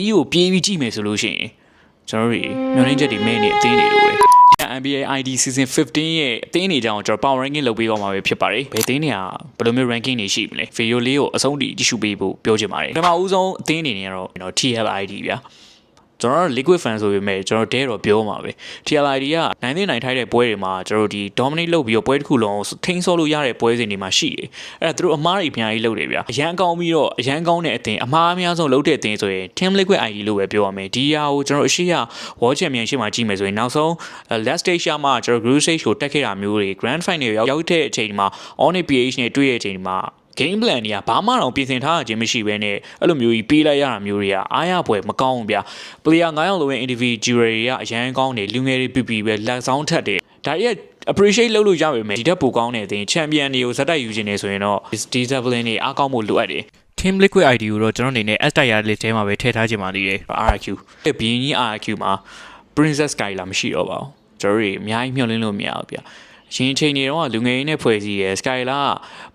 ဒီကိုပြေးပြီးကြည့်မယ်ဆိုလို့ရှိရင်ကျွန်တော်တို့မျောလင်းချက်တွေမဲနေအသေးနေလို့ပဲ NBA ID season 15ရဲ့အသင်းတွေကြောင့်ကျွန်တော် power ranking လုပ်ပေးသွားမှာပဲဖြစ်ပါတယ်။ဘယ်အသင်းတွေကဘယ်လိုမျိုး ranking တွေရှိမလဲ။ video လေးကိုအဆုံးထိကြည့်ရှုပေးဖို့ပြောချင်ပါတယ်။ပထမဦးဆုံးအသင်းအနေနဲ့ကတော့ကျွန်တော် TLID ဗျာ။ ကျွန်တော်တို့ liquid fan ဆိုပေမဲ့ကျွန်တော်တဲတော့ပြောမှာပဲ TLID ကနိုင်သိနိုင်ထိုက်တဲ့ပွဲတွေမှာကျွန်တော်တို့ဒီ dominate လုပ်ပြီးတော့ပွဲတစ်ခုလုံးထိန်းဆော့လို့ရတဲ့ပွဲစဉ်တွေမှာရှိတယ်အဲ့ဒါသူတို့အမားတွေအများကြီးလုပ်တယ်ဗျာအရန်ကောင်းပြီးတော့အရန်ကောင်းတဲ့အသင်းအမားအများဆုံးလုပ်တဲ့အသင်းဆိုရင် Team Liquid ID လို့ပဲပြောရမယ်ဒီဟာကိုကျွန်တော်အရှိရ World Championship မှာကြည့်မယ်ဆိုရင်နောက်ဆုံး last stage မှာကျွန်တော် group stage ကိုတက်ခဲ့တာမျိုးတွေ grand final ရောက်ရောက်တဲ့အချိန်မှာ on PH နဲ့တွေ့တဲ့အချိန်မှာ game plan တွေကဘာမှတော့ပြင်ဆင်ထားခြင်းမရှိဘဲနဲ့အဲ့လိုမျိုးကြီးပေးလိုက်ရတာမျိုးတွေကအားရပွဲမကောင်းဘူးဗျာ player 9ယောက်လုံးရဲ့ individual တွေကအရန်ကောင်းတယ်လူငယ်တွေပြပြပဲလက်ဆောင်ထက်တယ်ဒါရဲ့ appreciate လုပ်လို့ရပါမယ်ဒီတက်ပိုကောင်းတဲ့အသင်း champion တွေကိုဇက်တိုက်ယူခြင်းနေဆိုရင်တော့ discipline တွေအားကောင်းဖို့လိုအပ်တယ် Team Liquid ID ကိုတော့ကျွန်တော်အနေနဲ့ S tier list ထဲမှာပဲထည့်ထားခြင်းပါသေးတယ် RQ ဘီရင်ကြီး RQ မှာ Princess Skyla မရှိတော့ပါဘူးကျွန်တော်တို့အများကြီးမျှော်လင့်လို့မရဘူးဗျာ ရှင်ချိန်နေတော့လူငယ်ရင်းနဲ့ဖွဲ့စည်းရယ် Skyla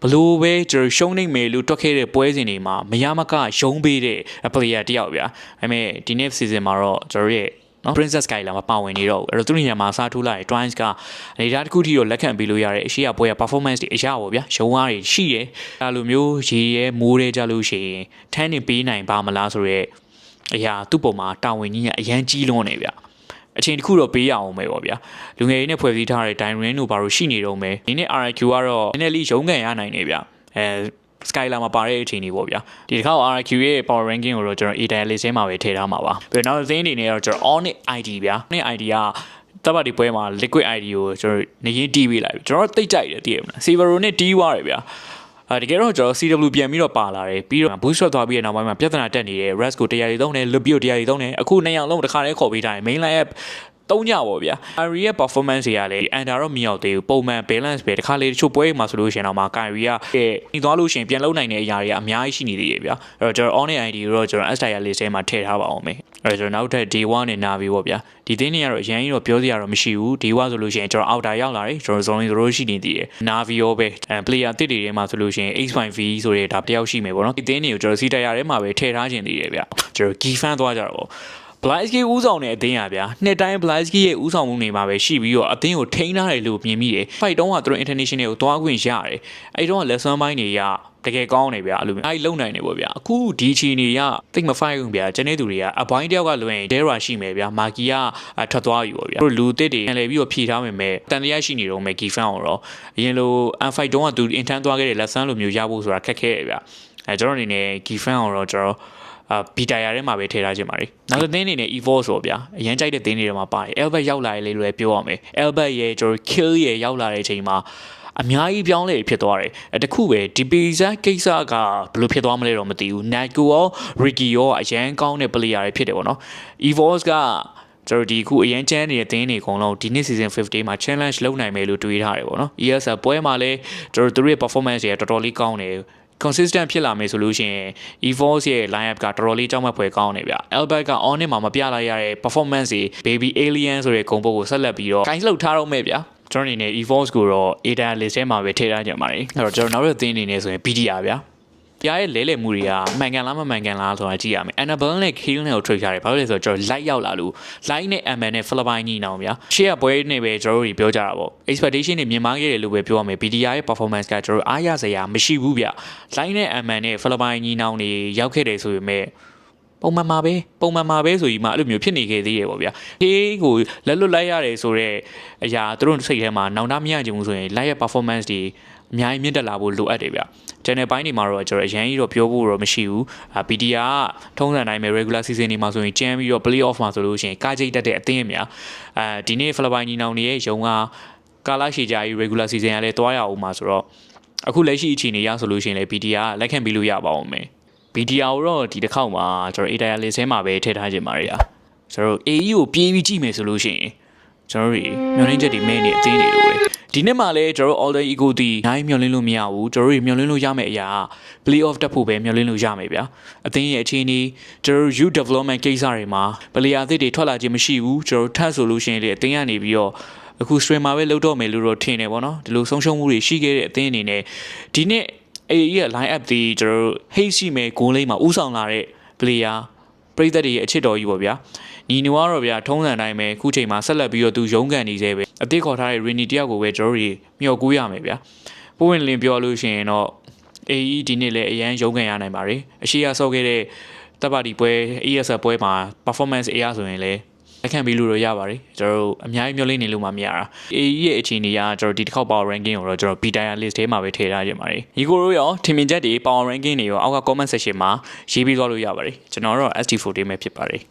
ဘလို့ပဲကျွန်တော်ရှုံးနေမယ်လို့တွက်ခဲ့တဲ့ပွဲစဉ်တွေမှာမရမကရုံးပေးတဲ့ player တယောက်ဗျာဒါပေမဲ့ဒီနေ့ season မှာတော့ကျွန်တော်ရဲ့နော် Princess Sky လာမပါဝင်နေတော့ဘူးအဲ့တော့သူ့နေရာမှာအစားထိုးလိုက် Twins ကအနေဒါတစ်ခုထိတော့လက်ခံပေးလို့ရတဲ့အရှိရပွဲရ performance တွေအရာပေါ့ဗျာရုံးအားတွေရှိတယ်အဲ့လိုမျိုးရေရဲမိုးရဲကြလို့ရှိရင်ထန်းနေပေးနိုင်ပါမလားဆိုတော့အရာသူ့ပုံမှာတာဝန်ကြီးကအရန်ကြီးလွန်းနေဗျာ အချိန်တစ်ခုတော့ပေးရအောင်ပဲပေါ့ဗျာလူငယ်တွေနဲ့ဖွဲ့စည်းထားတဲ့ Dynrin တို့ဘာလို့ရှိနေတော့မဲဒီနေ့ RQ ကတော့နည်းနည်းလေးရုံးကန်ရနိုင်နေဗျာအဲ Skylar မှာပါတဲ့အချိန်ကြီးပေါ့ဗျာဒီတစ်ခါ RQ ရဲ့ power ranking ကိုတော့ကျွန်တော် A tier list ထဲမှာပဲထည့်ထားမှာပါပြီးတော့နောက်သင်းအနေနဲ့တော့ကျွန်တော် Onyx ID ဗျာ Onyx ID ကတပတ်ဒီပွဲမှာ liquid ID ကိုကျွန်တော်နေရင်တီးပေးလိုက်ပြီကျွန်တော်တိတ်ကြိုက်တယ်တည်ရမလား Silvero နဲ့တီးသွားတယ်ဗျာ အဲတကယ်တော့ကျွန်တော် CW ပြန်ပြီးတော့ပါလာတယ်ပြီးတော့ boost shot သွားပြီးတဲ့နောက်ပိုင်းမှာပြဿနာတက်နေတဲ့ Res ကိုတရားရီသုံးတယ် Lubio တရားရီသုံးတယ်အခုနှစ်ယောက်လုံးတစ်ခါတည်းခေါ်ပေးထားတယ် main line app သုံးကြပါဗျာ Kyrie ရဲ့ performance တွေကလည်း under တော့မရောက်သေးဘူးပုံမှန် balance ပဲတခါလေတချို့ပွဲတွေမှာဆိုလို့ရှိရင်တော့မှာ Kyrie ကညသွားလို့ရှိရင်ပြန်လုံနိုင်တဲ့အရာတွေကအများကြီးရှိနေသေးတယ်ဗျာအဲ့တော့ကျွန်တော် on ID ကိုတော့ကျွန်တော် S tier list ထဲမှာထည့်ထားပါအောင်မယ် အဲ့တော့ကျွန်တော်နောက်ထပ် day 1နဲ့ Navi ပေါ့ဗျာဒီသင်းတွေကတော့အရင်ကြီးတော့ပြောစရာတော့မရှိဘူး day 1ဆိုလို့ရှိရင်ကျွန်တော် outer ရောက်လာတယ်ကျွန်တော် zone 0ရှိနေသေးတယ် Navi ရောပဲ player တစ်တွေထဲမှာဆိုလို့ရှိရင် H5V ဆိုတဲ့ဒါတယောက်ရှိမယ်ပေါ့နော်ဒီသင်းတွေကိုကျွန်တော်စီတရထဲမှာပဲထည့်ထားခြင်းသေးတယ်ဗျာကျွန်တော် key fan သွားကြတော့ Blaisky ဦးဆောင်တဲ့အသင်းရဗျာနှစ်တိုင်း Blaisky ရဲ့ဦးဆောင်မှုနေမှာပဲရှိပြီးတော့အသင်းကိုထိန်းထားတယ်လို့မြင်မိတယ်။ fight တုံးကသူတို့ international ကိုသွားခွင့်ရတယ်။အဲဒီတော့ lesson ပိုင်းတွေရတကယ်ကောင်းနေဗျာအဲ့လိုမျိုးအဲဒီလုံနိုင်နေပေါ့ဗျာအခုဒီချီနေရတိတ်မဖိုက်ဘူးဗျာကျန်တဲ့သူတွေကအပိုင်းတယောက်ကလွင်ဒဲရာရှိမယ်ဗျာမာကီကထွက်သွားပြီပေါ့ဗျာတို့လူတစ်တွေပြန်လဲပြီးတော့ဖြီထားမယ်မဲ့တန်တရားရှိနေတော့မယ်ကီဖန်အောင်တော့အရင်လို unfight တုံးကသူ intern သွားခဲ့တဲ့ lesson လိုမျိုးရဖို့ဆိုတာခက်ခဲဗျာအဲကျွန်တော်အနေနဲ့ကီဖန်အောင်တော့ကျွန်တော် အာဘီတာယာထဲမှာပဲထည့်ထားခြင်းပါတယ်နောက်တစ်သင်းအနေနဲ့ EVO ဆိုဗျာအရင်ကြိုက်တဲ့သင်းတွေထဲမှာပါတယ် Albert ရောက်လာလေလို့လည်းပြောရမယ် Albert ရဲ့ကျွန်တော် kill ရဲ့ရောက်လာတဲ့အချိန်မှာအများကြီးပြောင်းလဲဖြစ်သွားတယ်အဲတခုပဲဒီပီဇာကိစ္စကဘယ်လိုဖြစ်သွားမလဲတော့မသိဘူး Nago ရော Ricky ရောအရန်ကောင်းတဲ့ player တွေဖြစ်တယ်ပေါ့နော် EVOS ကကျွန်တော်ဒီခုအရင်ချမ်းနေတဲ့တင်းတွေအကုန်လုံးဒီနှစ် season 50မှာ challenge လုပ်နိုင်မယ်လို့တွေးထားတယ်ပေါ့နော် ESL ပွဲမှာလည်းကျွန်တော်တို့ရဲ့ performance တွေတော်တော်လေးကောင်းတယ် consistent ဖြစ်လာမယ်ဆိုလို့ရှိရင် EVOS ရဲ့ lineup ကတော်တော်လေးကြောက်မက်ဖွယ်ကောင်းနေဗျ။ Albert က on နဲ့မှာမပြလိုက်ရတဲ့ performance တွေ Baby Alien ဆိုတဲ့ဂုဏ်ပုတ်ကိုဆက်လက်ပြီးတော့ gain လှုပ်ထားတော့မဲ့ဗျာ။ကျွန်တော်အနေနဲ့ EVOS ကိုတော့ ADA list ထဲမှာပဲထည့်ထားကြပါတယ်။အဲ့တော့ကျွန်တော်နောက်တစ်သင်းအနေနဲ့ဆိုရင် BDR ဗျာ။ ပြားရဲ့လဲလှယ်မှုတွေကမှန်ကန်လားမမှန်ကန်လားဆိုတာကြည့်ရမယ်။ Annabelle နဲ့ Kill နဲ့ကို trade ရတယ်။ဘာလို့လဲဆိုတော့ကျွန်တော် light ရောက်လာလို့ light နဲ့ MN နဲ့ Philippine ညီနောင်ဗျာ။ရှေ့ကပွဲနဲ့ပဲကျွန်တော်တို့ပြောကြတာပေါ့။ expectation တွေမြင်မာခဲ့တယ်လို့ပဲပြောရမယ်။ BDR ရဲ့ performance ကကျွန်တော်အားရစရာမရှိဘူးဗျ။ light နဲ့ MN နဲ့ Philippine ညီနောင်တွေရောက်ခဲ့တယ်ဆိုပေမဲ့ ပုံမှန်မှာပဲပုံမှန်မှာပဲဆိုပြီးမှအဲ့လိုမျိုးဖြစ်နေခဲ့သေးတယ်ပေါ့ဗျာ။ခေးကိုလက်လွတ်လိုက်ရတယ်ဆိုတော့အရာသူတို့စိတ်ထဲမှာနောင်တမရချင်ဘူးဆိုရင် light ရဲ့ performance တွေအများကြီးမြင့်တက်လာဖို့လိုအပ်တယ်ဗျ channel ပိုင်းတွေမှာတော့ကျွန်တော်အရင်ကြီးတော့ပြောဖို့တော့မရှိဘူးအာ BDR ကထုံးစံတိုင်းပဲ regular season တွေမှာဆိုရင်ကျန်းပြီးတော့ play off မှာဆိုလို့ရှိရင်ကားကြိတ်တက်တဲ့အသင်းအများအဲဒီနေ့ Philippine ညီနောင်တွေရဲ့ယုံကကာလာရှည်ကြာကြီး regular season ကလည်းတွားရအောင်မှာဆိုတော့အခုလက်ရှိအခြေအနေရဆိုလို့ရှိရင်လည်း BDR ကလက်ခံပြီးလို့ရပါအောင်မယ် BDR ကိုတော့ဒီတစ်ခေါက်မှာကျွန်တော် ATR list ထဲမှာပဲထည့်ထားခြင်းပါတယ်ဗျာကျွန်တော် AE ကိုပြေးပြီးကြည့်မယ်ဆိုလို့ရှိရင်ကျွန်တော်တို့မျောလင်းချက်တွေမဲနေအသေးနေလို့ပဲဒီနေ့မှလည်းကျွန်တော် Alder Ego တီနိုင်မျောလင်းလို့မရဘူးကျွန်တော်တို့မျောလင်းလို့ရမယ့်အရာ play off တက်ဖို့ပဲမျောလင်းလို့ရမယ်ဗျာအသင်းရဲ့အခြေအနေကျွန်တော် youth development ကိစ္စတွေမှာ player အသစ်တွေထွက်လာခြင်းမရှိဘူးကျွန်တော်ထပ်ဆိုလို့ရှိရင်လေအသင်းကနေပြီးတော့အခု streamer ပဲလုပ်တော့မယ်လို့တော့ထင်တယ်ပေါ့နော်ဒီလိုဆုံးရှုံးမှုတွေရှိခဲ့တဲ့အသင်းအနေနဲ့ဒီနေ့ အေးရဲ့ line up ဒီကျွန်တော်တို့ hate ရှိမယ်ဂိုးလေးမှာဥဆောင်လာတဲ့ player ပြည်သက်တွေရဲ့အချစ်တော်ကြီးပေါ့ဗျာညီနူကတော့ဗျာထုံးစံတိုင်းပဲခုချိန်မှာဆက်လက်ပြီးတော့သူရုန်းကန်နေသေးပဲအသေးခေါ်ထားတဲ့ Rini တယောက်ကိုပဲကျွန်တော်တို့မျှော်ကူးရမယ်ဗျာပိုးဝင်လင်းပြောလို့ရှိရင်တော့အေးဒီနေ့လည်းအရန်ရုန်းကန်ရနိုင်ပါတယ်အရှိရဆော့ခဲ့တဲ့တပ်ပါတီပွဲ ESL ပွဲမှာ performance အရာဆိုရင်လည်း လက်ခံပြီးလို့တော့ရပါတယ်ကျွန်တော်တို့အများကြီးမျှော်လင့်နေလို့မှမရတာ AE ရဲ့အခြေအနေကကျွန်တော်ဒီတစ်ခေါက် power ranking ကိုတော့ကျွန်တော် B tier list ထဲမှာပဲထည့်ထားကြပါတယ်ညီကိုတို့ရောထင်မြင်ချက်တွေ power ranking တွေရောအောက်က comment section မှာရေးပြီးသွားလို့ရပါတယ်ကျွန်တော်တော့ ST14 ပဲဖြစ်ပါတယ်